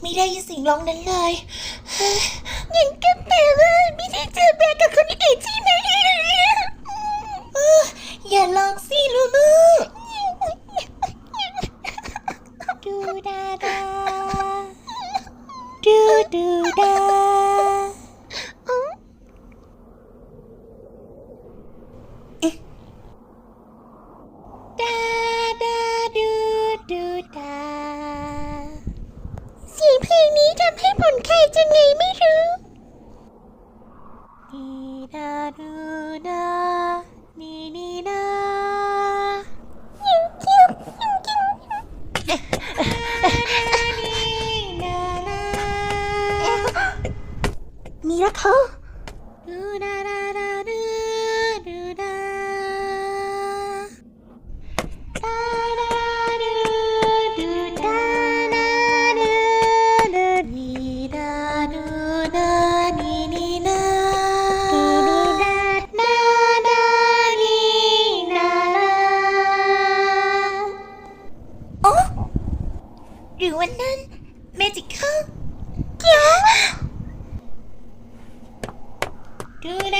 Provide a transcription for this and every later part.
ไม่ได้ยินเสียงร้องนั้นเลยงั้นก็แปลว่าไม่ได้เจ นี้ทำให้ผ่อนคลายจังไงไม่รู้ดีดาดูดาดีดีดายิ้มยิ้มยิ้มยิ้มมีแล้วเขาดูดาดา รือวันนั้นเมจิคอลเกี่ยวดูดา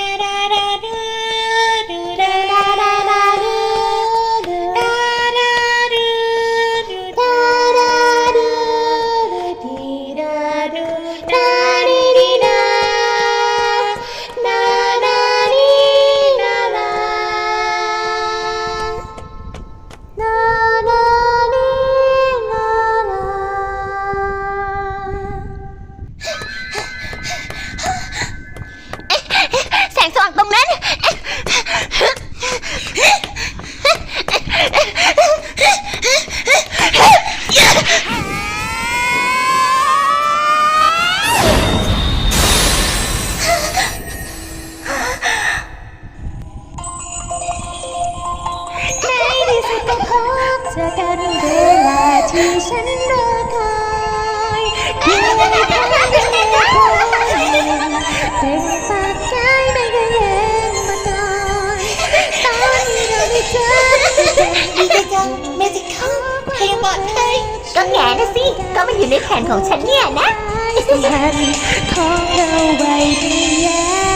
จอกันเวลาที่ฉันรอคอยอยู่ในทางที่ไม่พอเป็นปากใจไม่เคยเห็นมาก่อนตอนที่เราได้เจอดีใจจังเมจิคอลเพลงปลอดภัยก็แง่นะสิ ก็มันอยู่ในแผนของฉันเนี่ยนะสัมพันธ์ของเราไว้ไม่แย่